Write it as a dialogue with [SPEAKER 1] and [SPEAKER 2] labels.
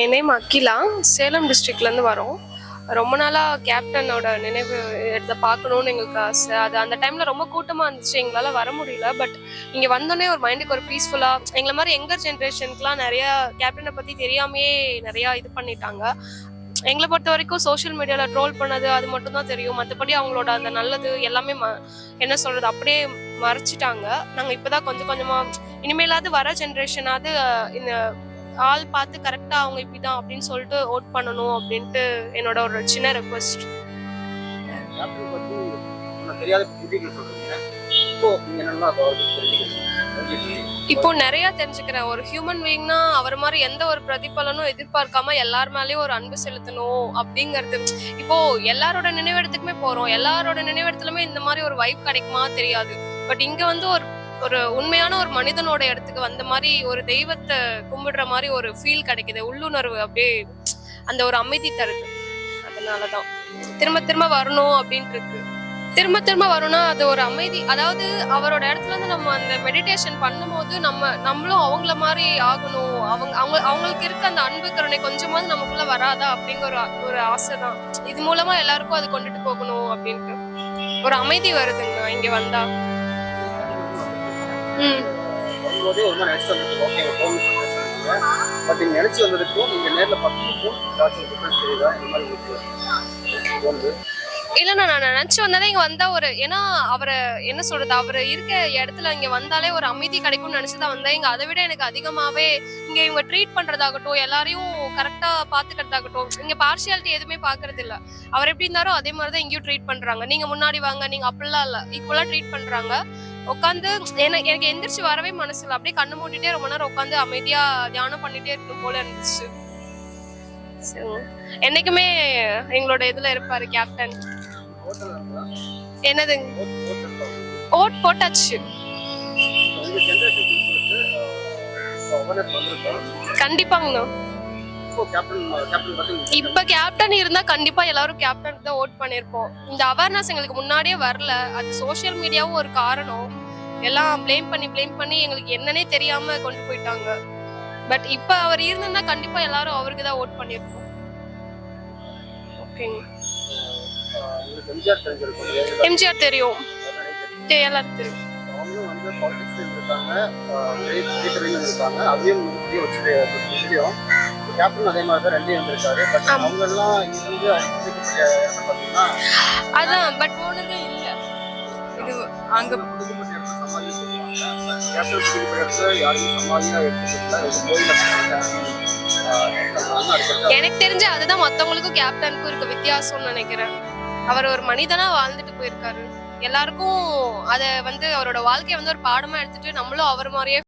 [SPEAKER 1] என் name Salem டிஸ்ட்ரிக்ட்லேருந்து வரோம். ரொம்ப நாளாக கேப்டனோட நினைவு இடத்த பார்க்கணுன்னு எங்களுக்கு ஆசை. அது அந்த டைமில் ரொம்ப கூட்டமாக இருந்துச்சு. எங்களால் வர முடியல. பட் இங்கே வந்தோடனே ஒரு மைண்டுக்கு ஒரு பீஸ்ஃபுல்லாக எங்களை மாதிரி எங்கர் ஜென்ரேஷனுக்குலாம் நிறையா கேப்டனை பற்றி தெரியாமையே நிறையா இது பண்ணிட்டாங்க. எங்களை பொறுத்த வரைக்கும் சோஷியல் மீடியாவில் ட்ரோல் பண்ணது அது மட்டும்தான் தெரியும். மற்றபடி அவங்களோட அந்த நல்லது எல்லாமே ம என்ன சொல்கிறது அப்படியே மறைச்சிட்டாங்க. நாங்கள் இப்போதான் கொஞ்சம் கொஞ்சமாக இனிமேலாவது வர ஜென்ரேஷனாவது இந்த ஆள் பார்த்து கரெக்டா அவங்க இப்படி தான் அப்படின்னு சொல்லிட்டு ஓட் பண்ணணும் அப்படின்ட்டு என்னோட ஒரு சின்ன ரெக்வஸ்ட்
[SPEAKER 2] இப்போ
[SPEAKER 1] நிறைய தெரிஞ்சுக்கிறேன். ஒரு ஹியூமன் பீயிங்னா அவர் மாதிரி எந்த ஒரு பிரதிபலனும் எதிர்பார்க்காம எல்லார் மேலேயும் ஒரு அன்பு செலுத்தணும் அப்படிங்கிறது. இப்போ எல்லாரோட நினைவிடத்துக்குமே போறோம். எல்லாரோட நினைவிடத்துலயுமே இந்த மாதிரி ஒரு வைப் கிடைக்குமா தெரியாது. பட் இங்க வந்து ஒரு ஒரு உண்மையான ஒரு மனிதனோட இடத்துக்கு வந்த மாதிரி ஒரு தெய்வத்தை கும்பிடுற மாதிரி ஒரு ஃபீல் கிடைக்குது. உள்ளுணர்வு அப்படியே அந்த ஒரு அமைதி தருது. அதனாலதான். திரும்ப திரும்ப வரணும் அப்படின்ட்டு இருக்கு திரும்ப திரும்ப வரும்னா அது ஒரு அமைதி. அதாவது அவரோட இடத்துல இருந்து நம்ம அந்த மெடிடேஷன் பண்ணும்போது நம்ம நம்மளும் அவங்கள மாதிரி ஆகணும். அவங்க அவங்க அவங்களுக்கு இருக்க அந்த அன்பு கருணை கொஞ்சமாவது நமக்குள்ள வராதா அப்படிங்கிற ஒரு ஒரு ஆசை தான் இது மூலமா எல்லாருக்கும் அது கொண்டுட்டு போகணும் அப்படின்ட்டு. ஒரு அமைதி வருதுங்க இங்க வந்தா.
[SPEAKER 2] வரும்போதே ஒரு மாதிரி நினைச்சு ஓகே பட் நீங்கள் நினச்சி வந்ததுக்கும் நீங்கள் நேரில் பார்த்ததுக்கும் ஏதாச்சும் தெரியுதா? இந்த மாதிரி உங்களுக்கு தோணுது
[SPEAKER 1] இல்லைண்ணா நான் நினைச்சு வந்தாலே இங்கே வந்தால் ஒரு ஏன்னா அவரை என்ன சொல்றது அவர் இருக்க இடத்துல இங்கே வந்தாலே ஒரு அமைதி கிடைக்கும்னு நினச்சி தான் வந்தேன். இங்கே அதை விட எனக்கு அதிகமாவே இங்க இவங்க ட்ரீட் பண்றதாகட்டும் எல்லாரையும் கரெக்டா பார்த்துக்கிறதாகட்டும் இங்க பார்ஷியாலிட்டி எதுவுமே பார்க்கறது இல்லை அவர் எப்படி இருந்தாரோ அதே மாதிரி தான் இங்கேயும் ட்ரீட் பண்றாங்க. நீங்க முன்னாடி வாங்க நீங்க அப்படிலாம் இல்ல ஈக்குவலா ட்ரீட் பண்றாங்க. உட்காந்து எனக்கு எனக்கு எந்திரிச்சு வரவே மனசு இல்லை. அப்படியே கண்ணு மூடிட்டே ரொம்ப நேரம் உட்காந்து அமைதியாக தியானம் பண்ணிட்டே இருக்கணும் போல இருந்துச்சு. என்னைக்குமே எங்களோட இதுல இருப்பாரு கேப்டன்
[SPEAKER 2] என்னதுங்க
[SPEAKER 1] என்னது? ஓட் போட்டாச்சு. கண்டிப்பாங்கண்ணா
[SPEAKER 2] இப்போ கேப்டன்
[SPEAKER 1] இப்ப கேப்டன் இருந்தா கண்டிப்பா எல்லாரும் கேப்டனுக்கு தான் ஓட் பண்ணிருப்போம். இந்த அவேர்னஸ் எங்களுக்கு முன்னாடியே வரல. அது சோஷியல் மீடியாவும் ஒரு காரணம். எல்லாம் ப்ளேம் பண்ணி ப்ளேம் பண்ணி எங்களுக்கு என்னன்னே தெரியாம கொண்டு போயிட்டாங்க. பட் இப்ப அவர் இருந்திருந்தா கண்டிப்பா எல்லாரும் அவருக்கு தான் ஓட் பண்ணிருப்போம். ஓகேங்க
[SPEAKER 2] எம்ஜிஆர்
[SPEAKER 1] தெரியும். எல்லாரும் தெரியும். அதான் பட் போனதே இல்ல. இது அங்க எனக்கு தெரிஞ்சு அதுதான் மத்தவங்களுக்கும் கேப்டனுக்கும் இருக்க வித்தியாசம்னு நினைக்கிறேன். அவர் ஒரு மனிதனா வாழ்ந்துட்டு போயிருக்காரு. எல்லாருக்கும் அதை வந்து அவரோட வாழ்க்கையை வந்து ஒரு பாடமா எடுத்துட்டு நம்மளும் அவர் மாதிரியே